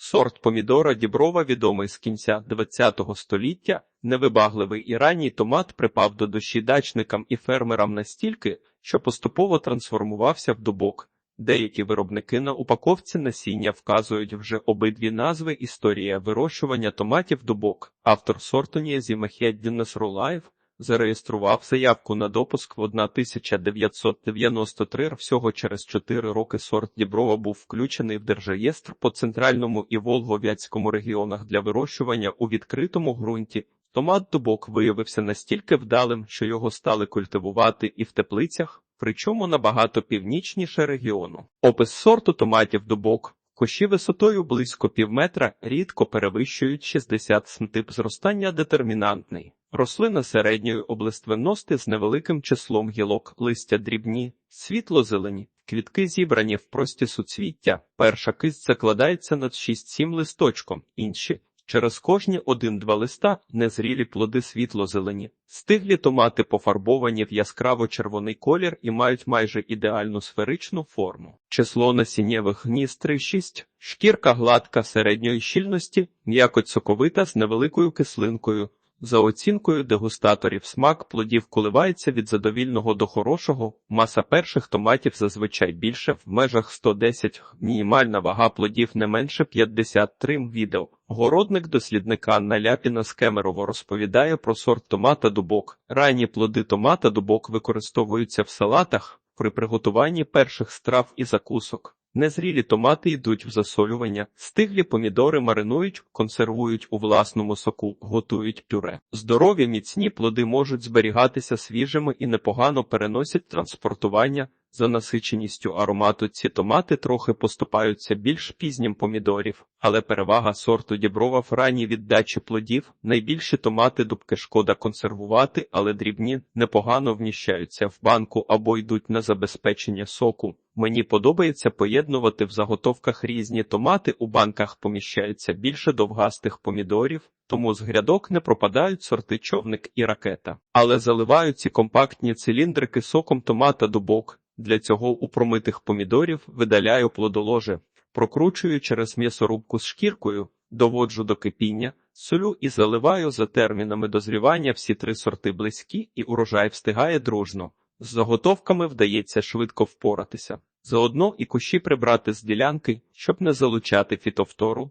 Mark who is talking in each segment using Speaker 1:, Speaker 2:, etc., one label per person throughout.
Speaker 1: Сорт помідора діброва відомий з кінця ХХ століття. Невибагливий і ранній томат припав до душі дачникам і фермерам настільки, що поступово трансформувався в дубок. Деякі виробники на упаковці насіння вказують вже обидві назви Історія вирощування томатів дубок. Автор сорту Нієзі Мехеддін Насрулаєв зареєстрував заявку на допуск в 1993 Всього через 4 роки сорт Діброва був включений в держреєстр по центральному і Волгов'ятському регіонах для вирощування у відкритому ґрунті. Томат дубок виявився настільки вдалим, що його стали культивувати і в теплицях, причому набагато північніше регіону. Опис сорту томатів дубок. Кущі висотою близько півметра рідко перевищують 60 см. Зростання детермінантний. Рослина середньої облиственності з невеликим числом гілок, листя дрібні, світло-зелені. Квітки зібрані в прості суцвіття. Перша кисть закладається над 6-7 листочком, інші Через кожні один-два листа незрілі плоди світло-зелені. Стиглі томати пофарбовані в яскраво-червоний колір і мають майже ідеальну сферичну форму. Число насіннєвих гнізд 3-6, шкірка гладка середньої щільності, м'якоть соковита з невеликою кислинкою. За оцінкою дегустаторів смак плодів коливається від задовільного до хорошого, маса перших томатів зазвичай більше в межах 110, мінімальна вага плодів не менше 53 відео. Городник дослідника Наляпіна з Кемерово розповідає про сорт томата дубок. Ранні плоди томата дубок використовуються в салатах при приготуванні перших страв і закусок. Незрілі томати йдуть в засолювання, стиглі помідори маринують, консервують у власному соку, готують пюре. Здорові міцні плоди можуть зберігатися свіжими і непогано переносять транспортування. За насиченістю аромату ці томати трохи поступаються більш пізнім помідорів, але перевага сорту діброва в ранній віддачі плодів. Найбільші томати дубки шкода консервувати, але дрібні непогано вміщаються в банку або йдуть на забезпечення соку. Мені подобається поєднувати в заготовках різні томати. У банках поміщається більше довгастих помідорів, тому з грядок не пропадають сорти човник і ракета, але заливають ці компактні циліндрики соком томата дубок. Для цього у промитих помідорів видаляю плодоложе, прокручую через м'ясорубку з шкіркою, доводжу до кипіння, солю і заливаю за термінами дозрівання всі три сорти близькі, і урожай встигає дружно. З заготовками вдається швидко впоратися. Заодно і кущі прибрати з ділянки, щоб не залучати фітовтору.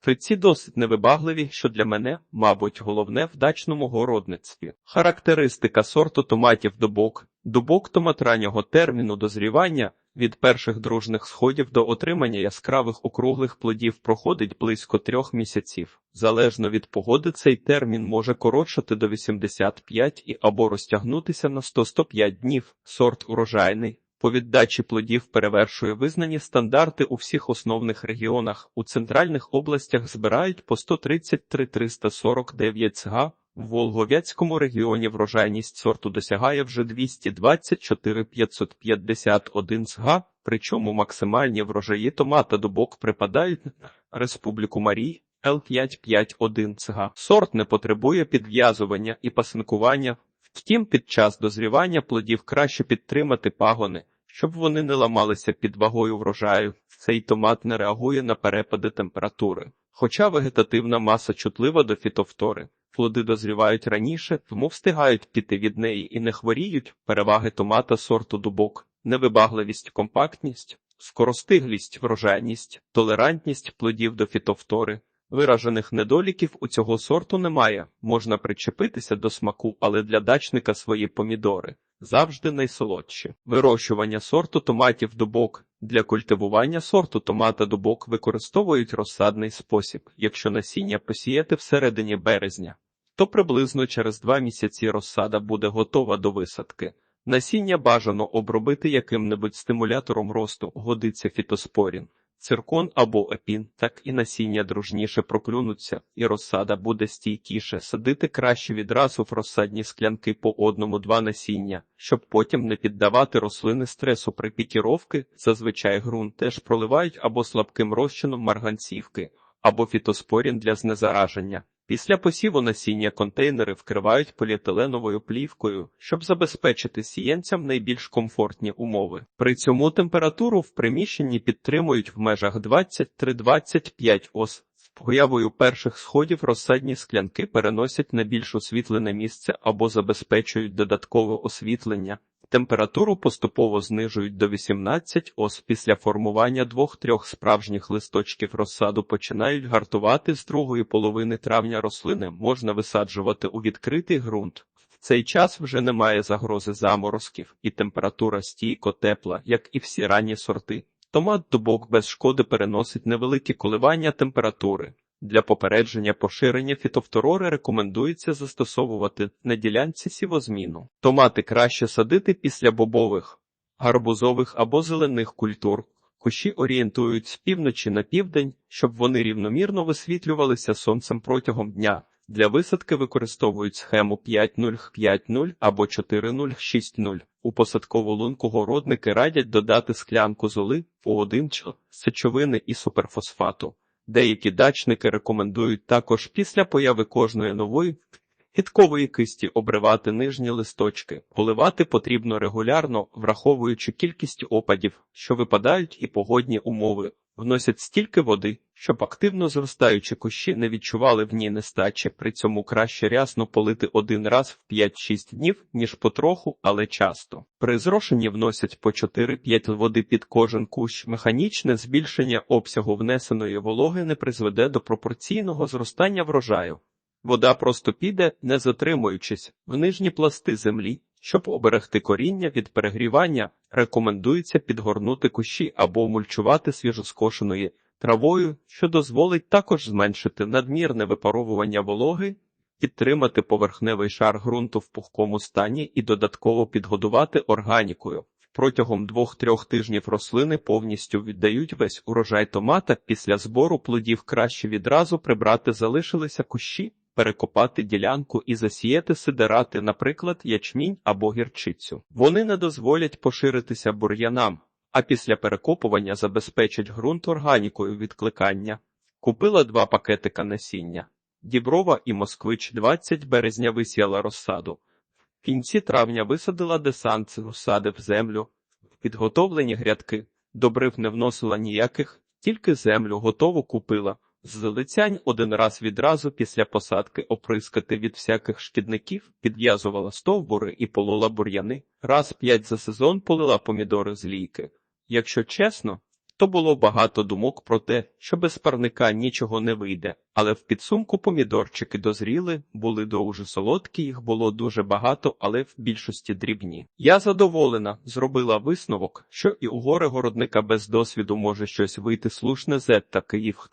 Speaker 1: Фриці досить невибагливі, що для мене, мабуть, головне в дачному городництві. Характеристика сорту томатів дубок. Дубок томат раннього терміну дозрівання від перших дружних сходів до отримання яскравих округлих плодів проходить близько трьох місяців. Залежно від погоди, цей термін може коротшати до 85 і або розтягнутися на 100-105 днів. Сорт урожайний. По віддачі плодів перевершує визнані стандарти у всіх основних регіонах. У центральних областях збирають по 133-349 цга, в Волгов'ятському регіоні врожайність сорту досягає вже 224-551 цга, причому максимальні врожаї томата дубок припадають на Республіку Марій. Л551 цга. Сорт не потребує підв'язування і пасинкування, втім, під час дозрівання плодів краще підтримати пагони, щоб вони не ламалися під вагою врожаю. Цей томат не реагує на перепади температури, хоча вегетативна маса чутлива до фітовтори. Плоди дозрівають раніше, тому встигають піти від неї і не хворіють. Переваги томата сорту дубок, невибагливість, компактність, скоростиглість, врожайність, толерантність плодів до фітовтори. Виражених недоліків у цього сорту немає, можна причепитися до смаку, але для дачника свої помідори завжди найсолодші. Вирощування сорту томатів дубок. Для культивування сорту томата дубок використовують розсадний спосіб. Якщо насіння посіяти всередині березня, то приблизно через два місяці розсада буде готова до висадки. Насіння бажано обробити яким-небудь стимулятором росту, годиться фітоспорін циркон або епін, так і насіння дружніше проклюнуться, і розсада буде стійкіше. Садити краще відразу в розсадні склянки по одному-два насіння, щоб потім не піддавати рослини стресу при пікіровки. Зазвичай ґрунт теж проливають або слабким розчином марганцівки, або фітоспорін для знезараження. Після посіву насіння контейнери вкривають поліетиленовою плівкою, щоб забезпечити сіянцям найбільш комфортні умови. При цьому температуру в приміщенні підтримують в межах 23-25 ос. Появою перших сходів розсадні склянки переносять на більш освітлене місце або забезпечують додаткове освітлення. Температуру поступово знижують до 18 ос. Після формування двох-трьох справжніх листочків розсаду починають гартувати з другої половини травня рослини. Можна висаджувати у відкритий ґрунт. В цей час вже немає загрози заморозків, і температура стійко тепла, як і всі ранні сорти. Томат дубок без шкоди переносить невеликі коливання температури. Для попередження поширення фітофторори рекомендується застосовувати на ділянці сівозміну. Томати краще садити після бобових, гарбузових або зелених культур. Кущі орієнтують з півночі на південь, щоб вони рівномірно висвітлювалися сонцем протягом дня. Для висадки використовують схему 5.0-5.0 або 4.0-6.0. У посадкову лунку городники радять додати склянку золи, по сечовини і суперфосфату. Деякі дачники рекомендують також після появи кожної нової гідкової кисті обривати нижні листочки. Поливати потрібно регулярно, враховуючи кількість опадів, що випадають і погодні умови. Вносять стільки води, щоб активно зростаючі кущі не відчували в ній нестачі, при цьому краще рясно полити один раз в 5-6 днів, ніж потроху, але часто. При зрошенні вносять по 4-5 води під кожен кущ. Механічне збільшення обсягу внесеної вологи не призведе до пропорційного зростання врожаю. Вода просто піде, не затримуючись, в нижні пласти землі. Щоб оберегти коріння від перегрівання, рекомендується підгорнути кущі або мульчувати свіжоскошеною травою, що дозволить також зменшити надмірне випаровування вологи, підтримати поверхневий шар ґрунту в пухкому стані і додатково підгодувати органікою. Протягом двох-трьох тижнів рослини повністю віддають весь урожай томата. Після збору плодів краще відразу прибрати залишилися кущі перекопати ділянку і засіяти сидерати, наприклад, ячмінь або гірчицю. Вони не дозволять поширитися бур'янам, а після перекопування забезпечать ґрунт органікою відкликання. Купила два пакетика насіння. Діброва і Москвич 20 березня висіяла розсаду. В кінці травня висадила десант в землю. Підготовлені грядки. Добрив не вносила ніяких, тільки землю готову купила. З Залицянь один раз відразу після посадки оприскати від всяких шкідників, підв'язувала стовбури і полола бур'яни, раз п'ять за сезон полила помідори з лійки. Якщо чесно, то було багато думок про те, що без парника нічого не вийде, але в підсумку помідорчики дозріли, були дуже солодкі, їх було дуже багато, але в більшості дрібні. Я задоволена, зробила висновок, що і у горе городника без досвіду може щось вийти слушне зетта Київ.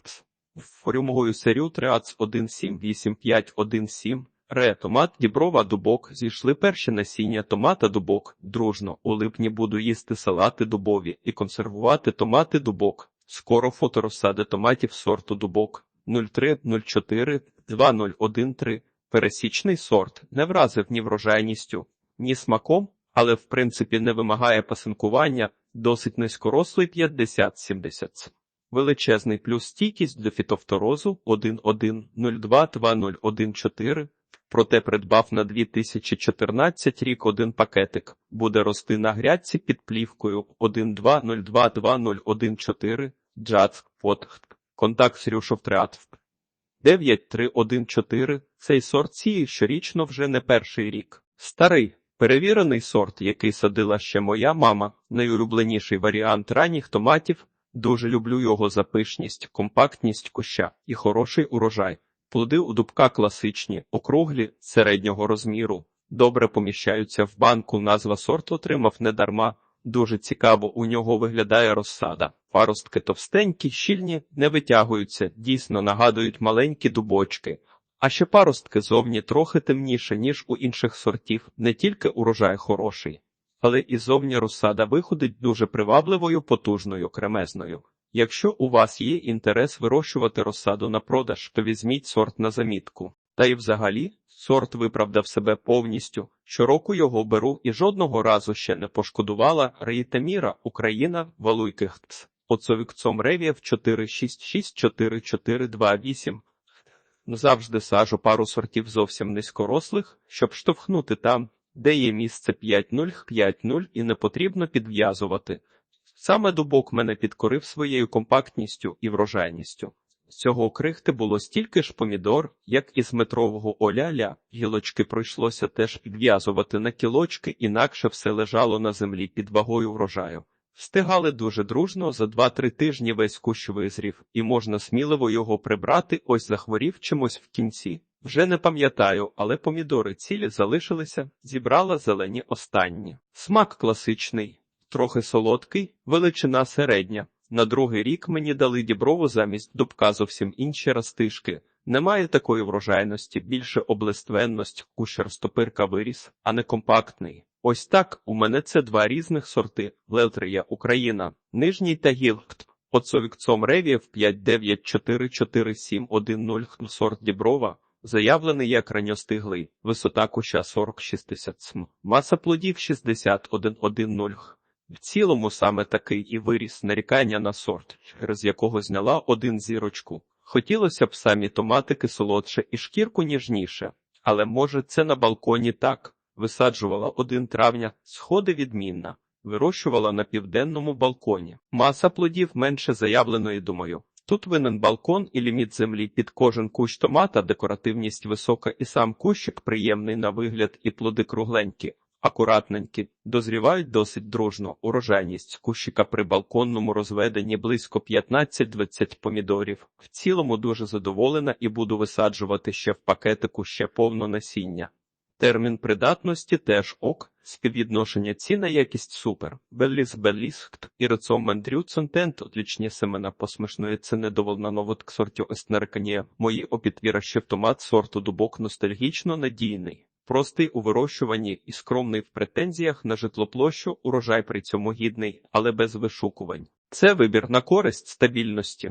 Speaker 1: Форюмовою серію Триац 178517 Ре томат діброва дубок. Зійшли перші насіння томата дубок. Дружно. У липні буду їсти салати дубові і консервувати томати дубок. Скоро фото розсади томатів сорту дубок. 0304 2013 Пересічний сорт. Не вразив ні врожайністю, ні смаком, але в принципі не вимагає пасинкування, досить низькорослий 50-70 Величезний плюс стійкість до фітофторозу. 1.1.02.2014, проте придбав на 2014 рік один пакетик, буде рости на грядці під плівкою 1.2.02.2014, джац, фот, контакт Срюшовтреатв. 9314 Цей сорт сіє щорічно вже не перший рік. Старий, перевірений сорт, який садила ще моя мама, найулюбленіший варіант ранніх томатів. Дуже люблю його запишність, компактність куща і хороший урожай. Плоди у дубка класичні, округлі, середнього розміру, добре поміщаються в банку. Назва сорту отримав недарма. Дуже цікаво у нього виглядає розсада. Паростки товстенькі, щільні, не витягуються, дійсно нагадують маленькі дубочки. А ще паростки зовні трохи темніше, ніж у інших сортів, не тільки урожай хороший але і зовні розсада виходить дуже привабливою, потужною, кремезною. Якщо у вас є інтерес вирощувати розсаду на продаж, то візьміть сорт на замітку. Та й взагалі, сорт виправдав себе повністю. Щороку його беру і жодного разу ще не пошкодувала Реїтаміра, Україна, Валуйкихтс. Оцовікцом Ревієв 4664428 Завжди сажу пару сортів зовсім низькорослих, щоб штовхнути там, де є місце 5-0-5-0 і не потрібно підв'язувати. Саме дубок мене підкорив своєю компактністю і врожайністю. З цього крихти було стільки ж помідор, як і з метрового оляля, гілочки прийшлося теж підв'язувати на кілочки, інакше все лежало на землі під вагою врожаю. Встигали дуже дружно, за 2-3 тижні весь кущ визрів, і можна сміливо його прибрати, ось захворів чимось в кінці. Вже не пам'ятаю, але помідори цілі залишилися, зібрала зелені останні. Смак класичний, трохи солодкий, величина середня. На другий рік мені дали діброву замість дубка зовсім інші растишки. Немає такої врожайності, більше облиственність, кущ розтопирка виріс, а не компактний. Ось так, у мене це два різних сорти. Лелтрія Україна, Нижній та Тагіл, Оцовікцом Ревієв 5944710 сорт Діброва, заявлений як ранньостиглий, висота куща 40-60 см, маса плодів 6110. В цілому саме такий і виріс нарікання на сорт, через якого зняла один зірочку. Хотілося б самі томатики солодше і шкірку ніжніше, але може це на балконі так. Висаджувала 1 травня, сходи відмінна. Вирощувала на південному балконі. Маса плодів менше заявленої, думаю. Тут винен балкон і ліміт землі під кожен кущ томата, декоративність висока і сам кущик приємний на вигляд і плоди кругленькі, акуратненькі, дозрівають досить дружно. Урожайність кущика при балконному розведенні близько 15-20 помідорів. В цілому дуже задоволена і буду висаджувати ще в пакетику ще повно насіння. Термін придатності теж ок, співвідношення ціна якість супер. Белліс Белліс і рецом мандрюцентент отлічні семена посмішної це недоволна новотк сорту Естнерканія. Мої опітвіра ще томат сорту дубок ностальгічно надійний. Простий у вирощуванні і скромний в претензіях на житлоплощу, урожай при цьому гідний, але без вишукувань. Це вибір на користь стабільності.